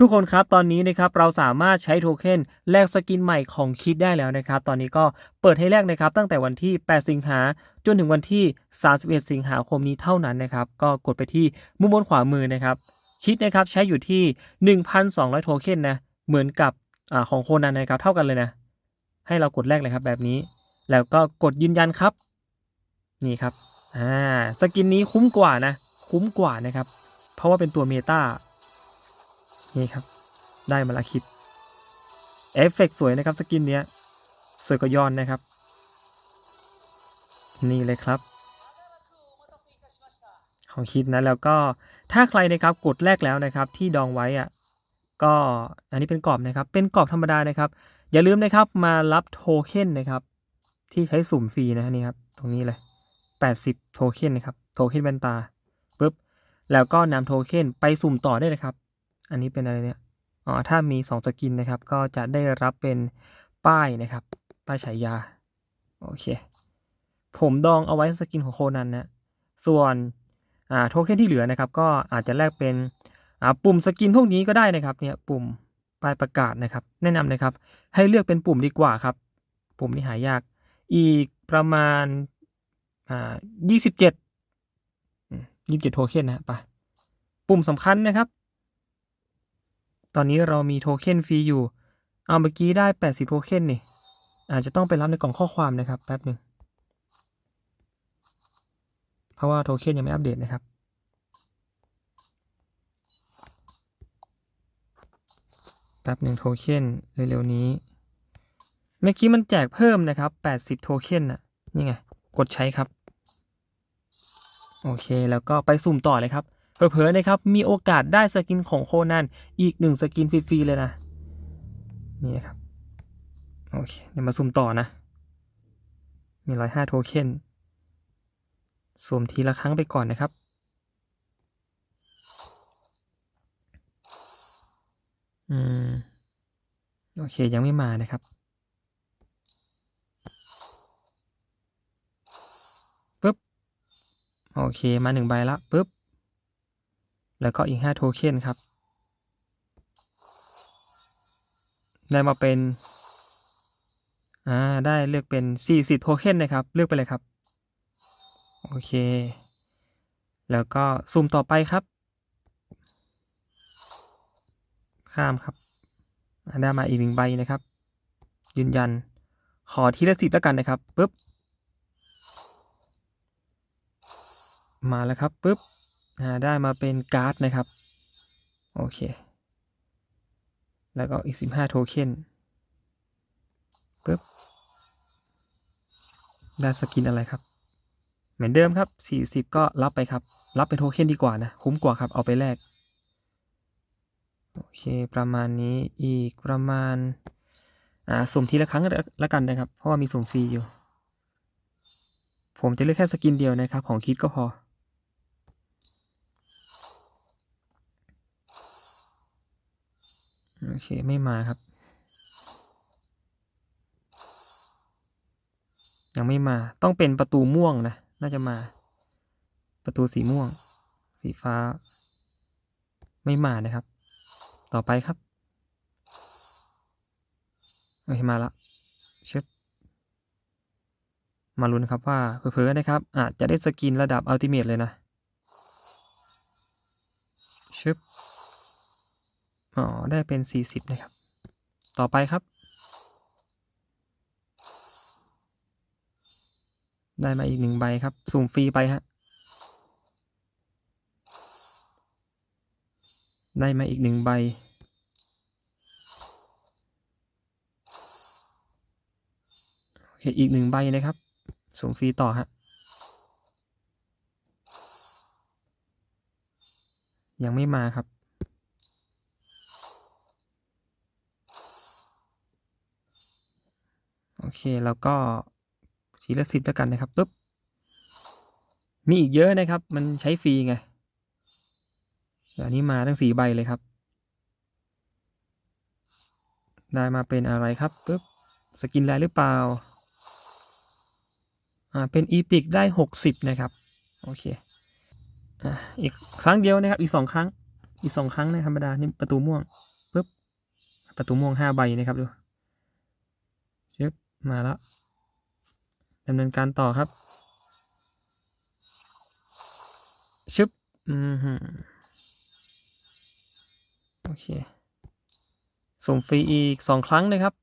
ทุกคนครับตอนนี้นะครับเราสามารถใช้โทเค็นแลกสกินใหม่ของคิดได้แล้วนะครับ ตอนนี้ก็เปิดให้แลกนะครับ ตั้งแต่วันที่ 8 สิงหาจนถึงวันที่ 31 สิงหาคมนี้เท่านั้นนะครับ ก็กดไปที่มุมบนขวามือนะครับ คิดนะครับใช้อยู่ที่ 1,200 โทเค็นนะเหมือนกับอของโคนันนะครับ เท่ากันเลยนะ ให้เรากดแลกเลยครับแบบนี้ แล้วก็กดยืนยันครับ นี่ครับอ่าสกินนี้คุ้มกว่านะ คุ้มกว่านะครับ เพราะว่าเป็นตัวเมตา นี่ครับ ได้มาละคิด เอฟเฟกต์สวยนะครับสกินเนี้ยสวยกว่ายอนนะครับ นี่เลยครับของคิดนะแล้วก็ถ้าใครนะครับกดแรกแล้วนะครับ ที่ดองไว้อะก็อันนี้เป็นกรอบนะครับ เป็นกรอบธรรมดานะครับ อย่าลืมนะครับมารับโทเค็นนะครับ ที่ใช้สุ่มฟรีนะนี่ครับ ตรงนี้เลย 80 โทเค็นนะครับ โทเค็นแว่นตาปุ๊บแล้วก็นำโทเค็นไปสุ่มต่อได้เลยครับ อันนี้เป็นอะไรเนี่ยอ๋อถ้ามี 2 สกินนะครับ ก็จะได้รับเป็นป้ายนะครับ ป้ายฉายา โอเค ผมดองเอาไว้สกินของโคนันนะ ส่วนอ่าโทเค็นที่เหลือนะครับ ก็อาจจะแลกเป็นอ่าปุ่มสกินพวกนี้ก็ได้นะครับ เนี่ยปุ่มป้ายประกาศนะครับ แนะนำนะครับ ให้เลือกเป็นปุ่มดีกว่าครับ ปุ่มนี้หายาก อีกประมาณอ่ายี่สิบเจ็ดยี่สิบเจ็ดโทเค็นนะไปปุ่มสำคัญนะครับ ตอนนี้เรามีโทเค็นฟรีอยู่ เอาเมื่อกี้ได้แปดสิบโทเค็นนี่ อาจจะต้องไปรับในกล่องข้อความนะครับ แป๊บหนึ่ง เพราะว่าโทเค็นยังไม่อัปเดตนะครับ แป๊บหนึ่งโทเค็นเร็วๆนี้ เมื่อกี้มันแจกเพิ่มนะครับ 80 โทเค็นน่ะ นี่ไง กดใช้ครับ โอเค แล้วก็ไปสุ่มต่อเลยครับ เผลอๆนะครับมีโอกาสได้สกินของโคนันอีกหนึ่งสกินฟรีๆเลยนะนี่ครับโอเคเดี๋ยวมาสุ่มต่อนะ มีร้อยห้าโทเค็นสุ่มทีละครั้งไปก่อนนะครับ อืม โอเคยังไม่มานะครับปึ๊บ โอเคมาหนึ่งใบละปึ๊บ แล้วก็อีกห้าโทเค็นครับ ได้มาเป็น อ่า ได้เลือกเป็นสี่สิบโทเค็นนะครับ เลือกไปเลยครับ โอเค แล้วก็สุ่มต่อไปครับ ข้ามครับ ได้มาอีกหนึ่งใบนะครับ ยืนยัน ขอทีละสิบแล้วกันนะครับ ปึ๊บ มาแล้วครับ ปึ๊บ อ่าได้มาเป็นการ์ดนะครับ โอเค แล้วก็อีกสิบห้าโทเค็นปึ๊บได้สกินอะไรครับ เหมือนเดิมครับสี่สิบก็รับไปครับ รับเป็นโทเค็นดีกว่านะ คุ้มกว่าครับ เอาไปแลก โอเค ประมาณนี้อีกประมาณ อ่าสุ่มทีละครั้งล้วกันนะครับ เพราะว่ามีสุ่มฟรีอยู่ ผมจะเลือกแค่สกินเดียวนะครับ ของคิดก็พอ โอเค ไม่มาครับ ยังไม่มาต้องเป็นประตูม่วงนะ น่าจะมา ประตูสีม่วง สีฟ้า ไม่มานะครับ ต่อไปครับโอเคมาละชึบมาลุ้นครับว่าเผลอๆนะครับ อาจจะได้สกินระดับอัลติเมทเลยนะชึบ อ๋อ ได้เป็นสี่สิบนะครับ ต่อไปครับ ได้มาอีกหนึ่งใบครับ สุ่มฟรีไปฮะ ได้มาอีกหนึ่งใบโอเคอีกหนึ่งใบนะครับ สุ่มฟรีต่อฮะ ยังไม่มาครับ โอเคแล้วก็ทีละสิบแล้วกันนะครับปุ๊บมีอีกเยอะนะครับ มันใช้ฟรีไงเดี๋ยวนี้มาทั้งสี่ใบเลยครับ ได้มาเป็นอะไรครับปุ๊บสกินแลหรือเปล่าอ่าเป็นอีพิกได้หกสิบนะครับ โอเคอ่าอีกครั้งเดียวนะครับ อีกสองครั้ง อีกสองครั้งนะธรรมดานี่ประตูม่วงปึ๊บประตูม่วงห้าใบนะครับดู มาแล้วดำเนินการต่อครับ ชึบ อืมฮึโอเค ส่งฟรีอีกสองครั้งนะครับ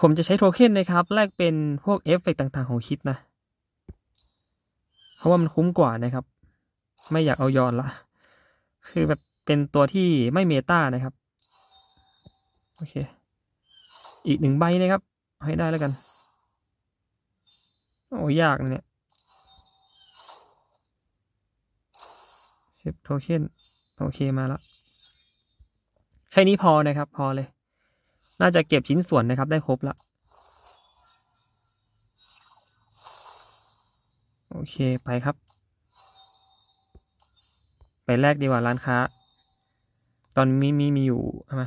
ผมจะใช้โทเค็นนะครับ แลกเป็นพวกเอฟเฟกต์ต่างๆ ของคิดนะ เพราะว่ามันคุ้มกว่านะครับ ไม่อยากเอายอนละ คือแบบเป็นตัวที่ไม่เมตานะครับ โอเค อีกหนึ่งใบนะครับ ให้ได้แล้วกัน โอ้ยากนะเนี่ยเชฟโทเค็นโอเคมาแล้วแค่นี้พอนะครับ พอเลย น่าจะเก็บชิ้นส่วนนะครับ ได้ครบละโอเค ไปครับ ไปแลกดีกว่าร้านค้า ตอนนี้มีมีอยู่ใช่ไหม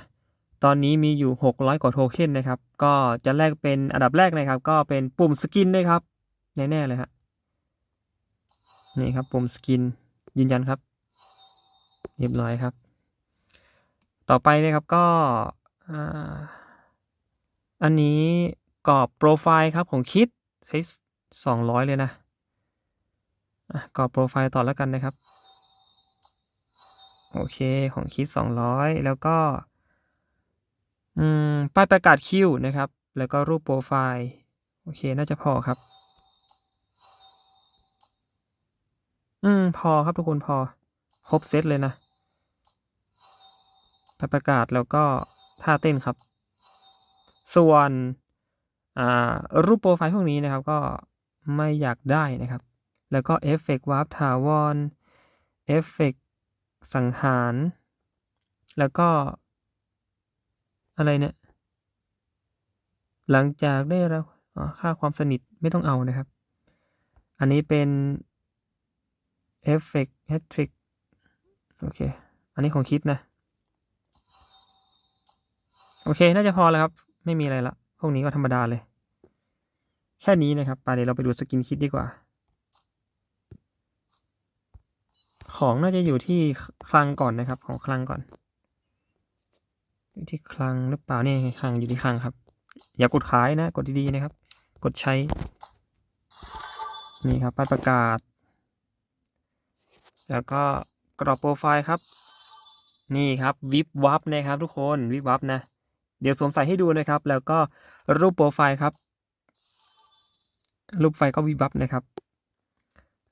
ตอนนี้มีอยู่หกร้อยกว่าโทเค็นนะครับ ก็จะแลกเป็นอันดับแรกนะครับ ก็เป็นปุ่มสกินนะครับ แน่ๆเลยฮะนี่ครับปุ่มสกินยืนยันครับ เรียบร้อยครับ ต่อไปนะครับก็อันนี้กรอบโปรไฟล์ครับของคิดใช้สองร้อยเลยนะอะกรอบโปรไฟล์ต่อแล้วกันนะครับ โอเคของคิดสองร้อยแล้วก็ อืมป้ายประกาศคิวนะครับ แล้วก็รูปโปรไฟล์ โอเค น่าจะพอครับ อืม พอครับทุกคนพอ ครบเซตเลยนะป้ายประกาศแล้วก็ท่าเต้นครับ ส่วนอ่ารูปโปรไฟล์พวกนี้นะครับ ก็ไม่อยากได้นะครับ แล้วก็เอฟเฟกต์วาร์ปถาวรเอฟเฟกต์สังหาร แล้วก็ อะไรเนี่ย หลังจากได้รับค่าความสนิทไม่ต้องเอานะครับ อันนี้เป็นเอฟเฟกต์แฮตทริกโอเค อันนี้ของคิดนะ โอเค น่าจะพอแล้วครับ ไม่มีอะไรละ พวกนี้ก็ธรรมดาเลย แค่นี้นะครับ ไปเดี๋ยวเราไปดูสกินคิดดีกว่า ของน่าจะอยู่ที่คลังก่อนนะครับ ของคลังก่อน อยู่ที่คลังหรือเปล่าเนี่ยคลังอยู่ที่คลังครับ อย่ากดขายนะ กดดีๆนะครับ กดใช้ นี่ครับป้ายประกาศ แล้วก็กรอบโปรไฟล์ครับ นี่ครับวิบวับนะครับ ทุกคนวิบวับนะ เดี๋ยวสวมใส่ให้ดูนะครับ แล้วก็รูปโปรไฟล์ครับ รูปไฟล์ก็วิบวับนะครับ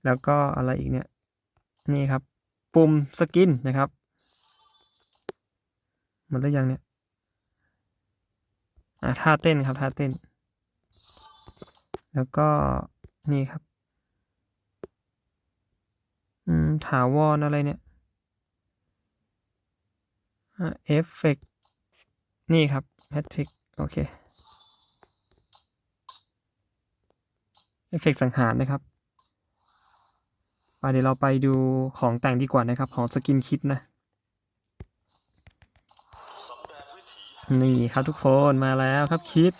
แล้วก็อะไรอีกเนี่ย นี่ครับ ปุ่มสกินนะครับ หมดแล้วยังเนี่ย อ่าท่าเต้นครับท่าเต้น แล้วก็นี่ครับ อืม ถาวรอะไรเนี่ยอ่าเอฟเฟกนี่ครับแพทริกโอเคเอฟเฟกสังหารนะครับไปเดี๋ยวเราไปดูของแต่งดีกว่านะครับ ของสกินคิดนะ นี่ครับทุกคนมาแล้วครับคิด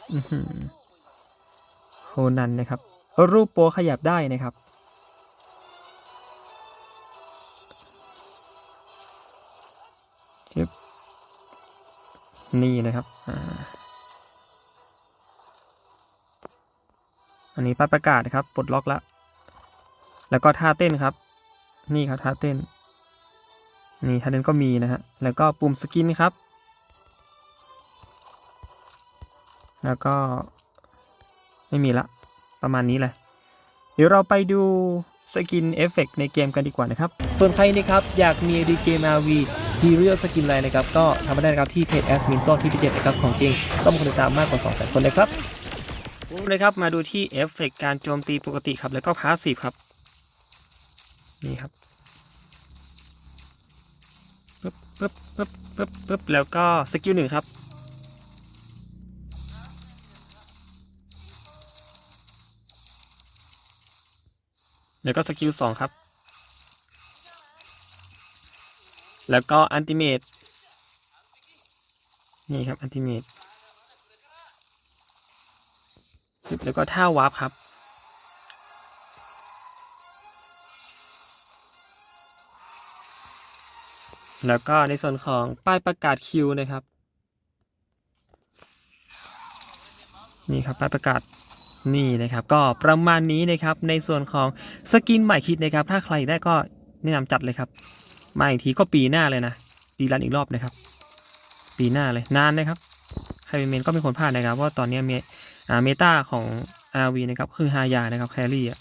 โคนันนะครับ รูปโปรขยับได้นะครับ นี่นะครับอันนี้ป้ายประกาศนะครับปลดล็อกแล้ว แล้วก็ท่าเต้นครับ นี่ครับท่าเต้น นี่ท่าเต้นก็มีนะฮะ แล้วก็ปุ่มสกินครับ แล้วก็ไม่มีละ ประมาณนี้แหละ เดี๋ยวเราไปดูสกินเอฟเฟกในเกมกันดีกว่านะครับ ส่วนใครนะครับ อยากมีดีเกม RV ฮีเรียลสกินอะไรนะครับ ก็ทำมาได้นะครับ ที่เพจแอสมินต้นที่พิเศษนะครับ ของจริงก็มีคนติดตามมากกว่า2 0 0 0 0คนเลยครับเลยครับ มาดูที่เอฟเฟกการโจมตีปกติครับ แล้วก็พาสซีฟครับ นี่ครับปึ๊บปึ๊บปึ๊บปึ๊บปึ๊บแล้วก็สกิลหนึ่งครับ แล้วก็สกิลสองครับ แล้วก็อันติเมตนี่ครับอันติเมตแล้วก็ท่าวาร์ปครับ แล้วก็ในส่วนของป้ายประกาศคิวนะครับ นี่ครับป้ายประกาศ นี่นะครับก็ประมาณนี้นะครับในส่วนของสกินใหม่คิดนะครับ ถ้าใครได้ก็แนะนำจัดเลยครับมาอีกทีก็ปีหน้าเลยนะดีรันอีกรอบนะครับ ปีหน้าเลยนานนะครับใครเป็นเมนก็เป็นคนพลาดนะครับ ว่าตอนนี้เมเมตาของ RV นะครับคือฮายานะครับแครี่อะ